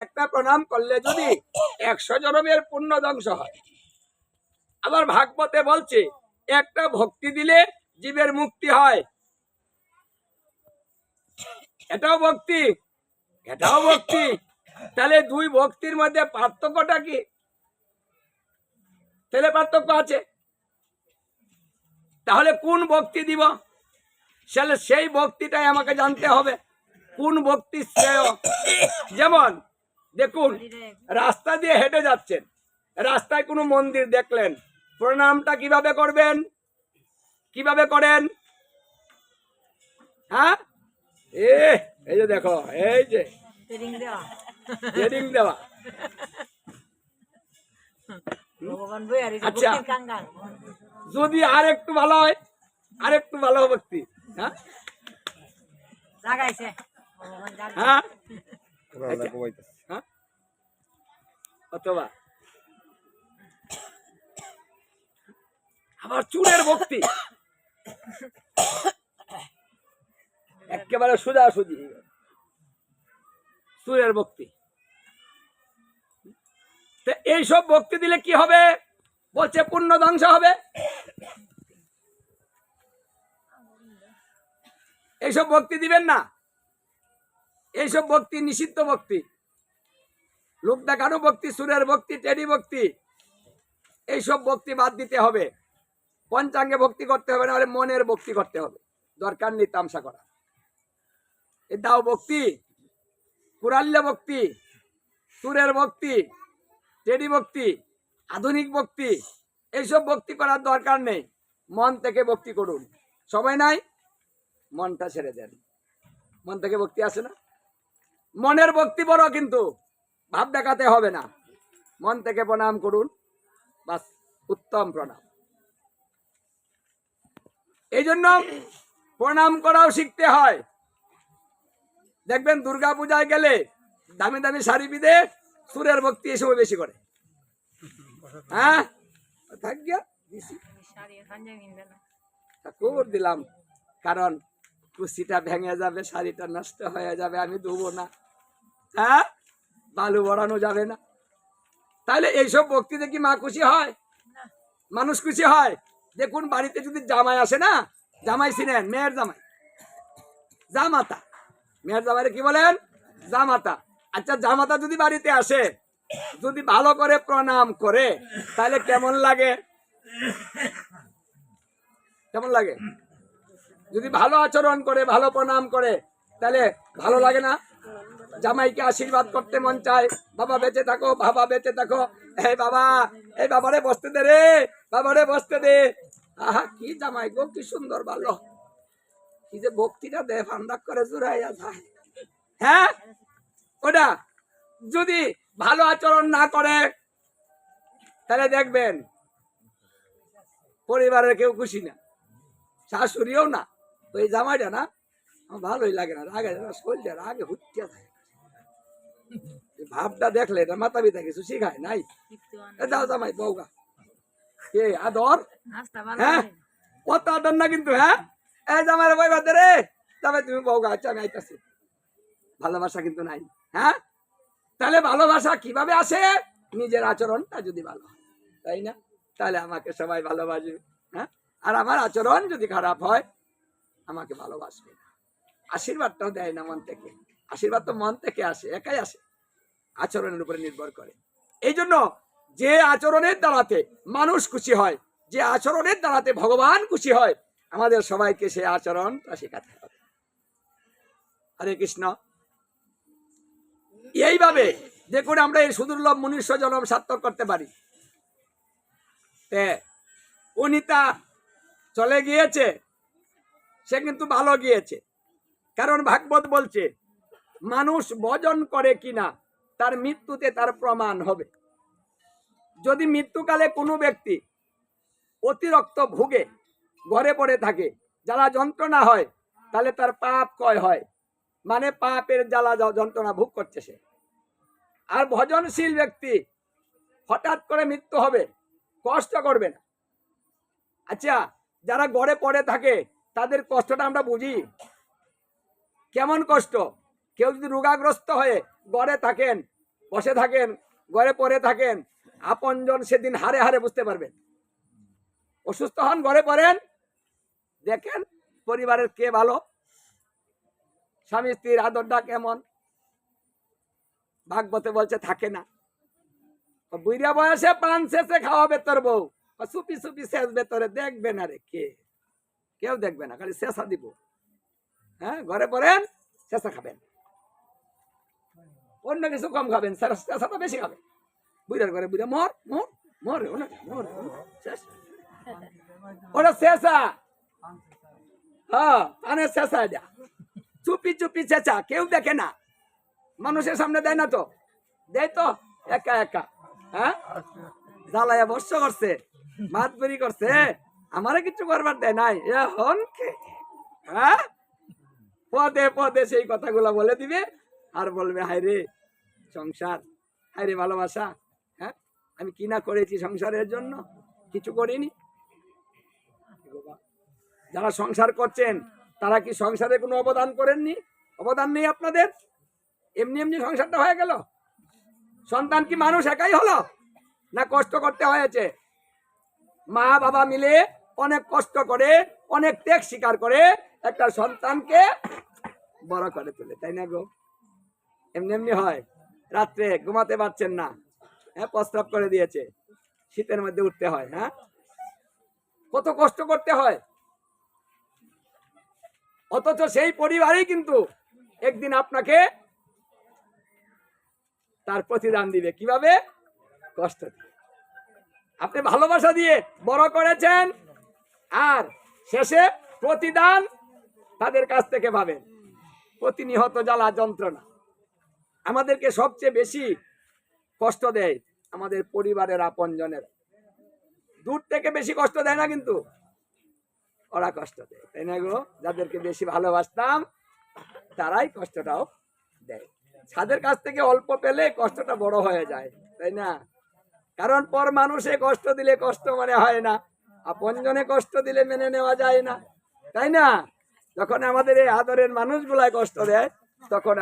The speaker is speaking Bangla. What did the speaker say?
একটা প্রণাম করলে যদি একশো জনমের পুণ্য ধ্বংস হয়। আবার ভাগবতে বলছে, একটা ভক্তি দিলে জীবের মুক্তি হয়। এটাও ভক্তি এটাও ভক্তি। তাহলে দুই ভক্তির মধ্যে পার্থক্যটা কি? তাহলে পার্থক্য আছে। তাহলে কোন ভক্তি দিব? সেই ভক্তিটাই আমাকে জানতে হবে। কোন ভক্তি শ্রেয়? যেমন দেখুন রাস্তা দিয়ে হেঁটে যাচ্ছেন। রাস্তায় কোনো মন্দির দেখলেন। প্রণামটা কীভাবে করবেন? কীভাবে করেন? হ্যাঁ? এ এই যে দেখো এই যে। দেওয়া। আচ্ছা। যদি আর একটু ভালো হয় আর একটু ভালো ভক্তি। হ্যাঁ? লাগাইছে। ভগবান জানে। হ্যাঁ? হ্যাঁ অথবা আবার চুরের ভক্তি। একেবারে সোজা সুজি চুরের ভক্তি এইসব ভক্তি দিলে কি হবে? বলছে পূর্ণ ধ্বংস হবে। এইসব ভক্তি দিবেন না। এইসব ভক্তি নিষিদ্ধ ভক্তি। লোক দেখানো ভক্তি, সুরের ভক্তি, টেডি ভক্তি? এইসব ভক্তি বাদ দিতে হবে। পঞ্চাঙ্গে ভক্তি করতে হবে নাহলে মনের ভক্তি করতে হবে। দরকার নেই তামসা করা এ দাও ভক্তি কুরাল্য ভক্তি, সুরের ভক্তি, টেডি ভক্তি, আধুনিক ভক্তি, এইসব ভক্তি করার দরকার নেই। মন থেকে ভক্তি করুন। সবাই নাই? মনটা ছেড়ে দেন। মন থেকে ভক্তি আসে না? মনের ভক্তি বড় কিন্তু। ভাব দেখাতে হবে না। মন থেকে প্রণাম করুন। বাস উত্তম প্রণাম। এই জন্য প্রণাম করাও শিখতে হয়। দেখবেন দুর্গা পূজায় গেলে দামি দামি শাড়ি বিদে সুরের ভক্তি সময় বেশি করে। হ্যাঁ? থাক দিলাম। কারণ কুচিটা ভেঙে যাবে শাড়িটা নষ্ট হয়ে যাবে আমি দেবো না। হ্যাঁ? বালু বড়ানো যাবে না। তাহলে এইসব ভক্তিতে কি মা খুশি হয়? মানুষ খুশি হয়? দেখুন বাড়িতে যদি জামাই আসে না জামাই ছিলেন মেয়ের জামাই। জামাতা। মেয়ের জামাইরে কি বলেন? জামাতা। আচ্ছা জামাতা যদি বাড়িতে আসে যদি ভালো করে প্রণাম করে তাহলে কেমন লাগে? কেমন লাগে? যদি ভালো আচরণ করে ভালো প্রণাম করে তাহলে ভালো লাগে না? জামাইকে আশীর্বাদ করতে মন চায়। বাবা, বেঁচে থাকো, বাবা, বেঁচে থাকো। এই বাবা এই বাবারে বসতে দে রে বাবারে বসতে দে। আহা, কি জামাই গো, কি সুন্দর ভালো কি যে ভক্তিটা দে ফান্ডাক করে জুড়াইয়া যায়। হ্যাঁ? ওটা, যদি ভালো আচরণ না করে, তাহলে দেখবেন, পরিবারের কেউ খুশি না। শাশুড়িও না। ওই জামাইটা না, আমার ভালোই লাগে না, রাগে শরীরটা রাগে থাকে এই ভাবটা দেখলে এটা মাথা পিতা কিছু শিখায় নাই। যাও জামাই বউগা কে আদর? হ্যাঁ। কত আদর না কিন্তু হ্যাঁ? এ জামাই বই বাদে রে। জামাই তুমি বউগা আচ্ছা আমি আইতাছি। ভালোবাসা কিন্তু নাই হ্যাঁ? তাহলে ভালোবাসা কীভাবে আসে? নিজের আচরণটা যদি ভালো হয় তাই না? তাহলে আমাকে সবাই ভালোবাসবে হ্যাঁ? আর আমার আচরণ যদি খারাপ হয় আমাকে ভালোবাসবে না। আশীর্বাদটাও দেয় না মন থেকে। আশীর্বাদ তো মন থেকে আসে, একাই আসে। আচরণের উপরে নির্ভর করে। এই জন্য যে আচরণের দ্বারাতে মানুষ খুশি হয়, যে আচরণের দ্বারাতে ভগবান খুশি হয়, আমাদের সবাইকে সেই আচরণটা শেখাতে হবে। হরে কৃষ্ণ। এইভাবে দেখুন আমরা এই সুদুর্লভ মনুষ্য জনম সার্থক করতে পারি। তে অনিতা চলে গিয়েছে, সে কিন্তু ভালো গিয়েছে। কারণ ভাগবত বলছে মানুষ ভজন করে কিনা, তার মৃত্যুতে তার প্রমাণ হবে। যদি মৃত্যুকালে কোনো ব্যক্তি অতিরিক্ত ভুগে, ঘরে পড়ে থাকে, জ্বালা যন্ত্রণা হয়, তাহলে তার পাপ কয় হয়? মানে পাপের জ্বালা যন্ত্রণা ভোগ করছে সে। আর ভজনশীল ব্যক্তি হঠাৎ করে মৃত্যু হবে, কষ্ট করবে না। আচ্ছা যারা গড়ে পড়ে থাকে, তাদের কষ্টটা আমরা বুঝি? কেমন কষ্ট? কেউ যদি রোগাগ্রস্ত হয়ে গড়ে থাকেন, বসে থাকেন ঘরে পরে থাকেন, আপনজন সেদিন হারে হারে বুঝতে পারবেন। অসুস্থ হন ঘরে পড়েন, দেখেন পরিবারের কে ভালো, স্বামী স্ত্রীর আদরটা কেমন। ভাগবতে বলছে, থাকে না। বুড়িয়া বয়সে পান শেষে খাওয়াবে তোর বউ। চুপি চুপি শেষ ভেতরে দেখবে না রে কে। কেউ দেখবে না, খালি শেষা দিব। হ্যাঁ ঘরে পড়েন, শেষা খাবেন। অন্য কিছু কম খাবেন বেশি খাবেন। বুড়ার ঘরে বুড়া মর মর মর মর ওটা শেষা। হ্যাঁ শেষা এটা। চুপি চুপি চেঁচা কেউ দেখে না। মানুষের সামনে দেয় না তো। দেয় তো, একা একা। হ্যাঁ? জ্বালায়া বর্ষ করছে, মাত বেরি করছে। আমারে কিছু করবার দেয় নাই। এখন? হ্যাঁ? পদে পদে সেই কথাগুলো বলে দিবে। আর বলবে, হায় রে, সংসার, হায় রে ভালোবাসা হ্যাঁ? আমি কি না করেছি সংসারের জন্য? কিছু করিনি? যারা সংসার করছেন, তারা কি সংসারে কোনো অবদান করেননি? অবদান নেই আপনাদের? এমনি এমনি সংসারটা হয়ে গেল? সন্তান কি মানুষ একাই হলো? না কষ্ট করতে হয়েছে? মা বাবা মিলে অনেক কষ্ট করে, অনেক ত্যাগ স্বীকার করে একটা সন্তানকে বড় করে তোলে, তাই না গো? এমনি এমনি হয়। রাত্রে ঘুমাতে পারছেন না। হ্যাঁ প্রস্তাব করে দিয়েছে। শীতের মধ্যে উঠতে হয় হ্যাঁ? কত কষ্ট করতে হয়। অথচ সেই পরিবারই কিন্তু একদিন আপনাকে তার প্রতিদান দিবে। কীভাবে? কষ্ট আপনি ভালোবাসা দিয়ে বড় করেছেন আর শেষে প্রতিদান তাদের কাছ থেকে পাবেন। প্রতিনিহত জ্বালা যন্ত্রণা। আমাদেরকে সবচেয়ে বেশি কষ্ট দেয় আমাদের পরিবারের আপনজনের। দূর থেকে বেশি কষ্ট দেয় না কিন্তু। ওরা কষ্ট দেয়, তাই না গো? যাদেরকে বেশি ভালোবাসতাম, তারাই কষ্টটাও দেয়। ছাদের কাছ থেকে অল্প পেলে কষ্টটা বড় হয়ে যায়, তাই না? কারণ পর মানুষে কষ্ট দিলে কষ্ট মনে হয় না, আপনজনে কষ্ট দিলে মেনে নেওয়া যায় না, তাই না? যখন আমাদের এই আদরের মানুষগুলাই কষ্ট দেয়, তখন